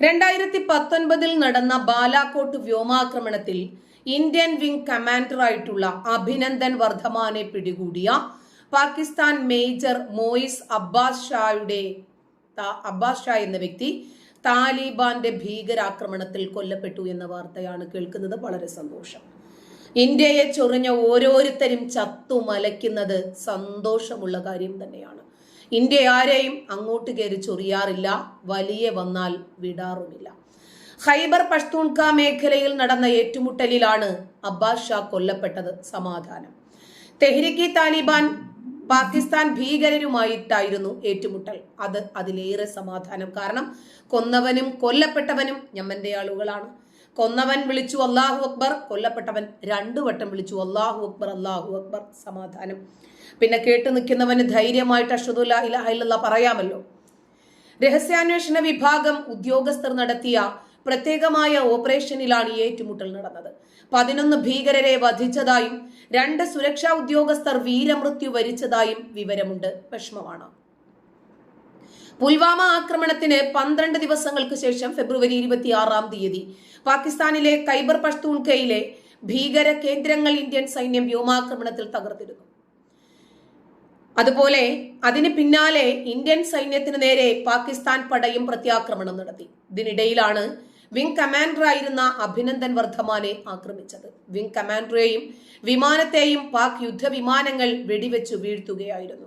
രണ്ടായിരത്തി പത്തൊൻപതിൽ നടന്ന ബാലാക്കോട്ട് വ്യോമാക്രമണത്തിൽ ഇന്ത്യൻ വിംഗ് കമാൻഡറായിട്ടുള്ള അഭിനന്ദൻ വർദ്ധമാനെ പിടികൂടിയ പാകിസ്ഥാൻ മേജർ മോയിസ് അബ്ബാസ് ഷായുടെ അബ്ബാസ് ഷാ എന്ന വ്യക്തി താലിബാന്റെ ഭീകരാക്രമണത്തിൽ കൊല്ലപ്പെട്ടു എന്ന വാർത്തയാണ് കേൾക്കുന്നത്. വളരെ സന്തോഷം. ഇന്ത്യയെ ചൊറിഞ്ഞ ഓരോരുത്തരും ചത്തു മലയ്ക്കുന്നത് സന്തോഷമുള്ള കാര്യം തന്നെയാണ്. ഇന്ത്യ ആരെയും അങ്ങോട്ട് കയറി ചൊറിയാറില്ല വലിയ വന്നാൽ വിടാറുമില്ല. ഖൈബർ പഷ്തൂൺക മേഖലയിൽ നടന്ന ഏറ്റുമുട്ടലിലാണ് അബ്ബാസ് ഷാ കൊല്ലപ്പെട്ടത് സമാധാനം. തെഹ്രിക്കി താലിബാൻ പാകിസ്ഥാൻ ഭീകരരുമായിട്ടായിരുന്നു ഏറ്റുമുട്ടൽ. അത് അതിലേറെ സമാധാനം. കാരണം കൊന്നവനും കൊല്ലപ്പെട്ടവനും ഞമ്മന്റെ ആളുകളാണ് കൊന്നവൻ വിളിച്ചു അള്ളാഹു അക്ബർ കൊല്ലപ്പെട്ടവൻ രണ്ടു വട്ടം വിളിച്ചു അള്ളാഹു അക്ബർ അള്ളാഹു അക്ബർ സമാധാനം. പിന്നെ കേട്ട് നിൽക്കുന്നവന് ധൈര്യമായിട്ട് അഷദുല്ല പറയാമല്ലോ. രഹസ്യാന്വേഷണ വിഭാഗം ഉദ്യോഗസ്ഥർ നടത്തിയ പ്രത്യേകമായ ഓപ്പറേഷനിലാണ് ഈ ഏറ്റുമുട്ടൽ നടന്നത്. പതിനൊന്ന് ഭീകരരെ വധിച്ചതായും രണ്ട് സുരക്ഷാ ഉദ്യോഗസ്ഥർ വീരമൃത്യു വരിച്ചതായും വിവരമുണ്ട്. വിഷമമാണ്. പുൽവാമ ആക്രമണത്തിന് പന്ത്രണ്ട് ദിവസങ്ങൾക്ക് ശേഷം ഫെബ്രുവരി ഇരുപത്തിയാറാം തീയതി പാകിസ്ഥാനിലെ കൈബർ പഷ്തൂൺഖയിലെ ഭീകര കേന്ദ്രങ്ങൾ ഇന്ത്യൻ സൈന്യം വ്യോമാക്രമണത്തിൽ തകർത്തിരുന്നു അതുപോലെ അതിന് പിന്നാലെ ഇന്ത്യൻ സൈന്യത്തിന് നേരെ പാകിസ്ഥാൻ പടയും പ്രത്യാക്രമണം നടത്തി. ഇതിനിടയിലാണ് വിംഗ് കമാൻഡറായിരുന്ന അഭിനന്ദൻ വർദ്ധമാനെ ആക്രമിച്ചത്. വിംഗ് കമാൻഡറെയും വിമാനത്തെയും പാക് യുദ്ധവിമാനങ്ങൾ വെടിവെച്ചു വീഴ്ത്തുകയായിരുന്നു.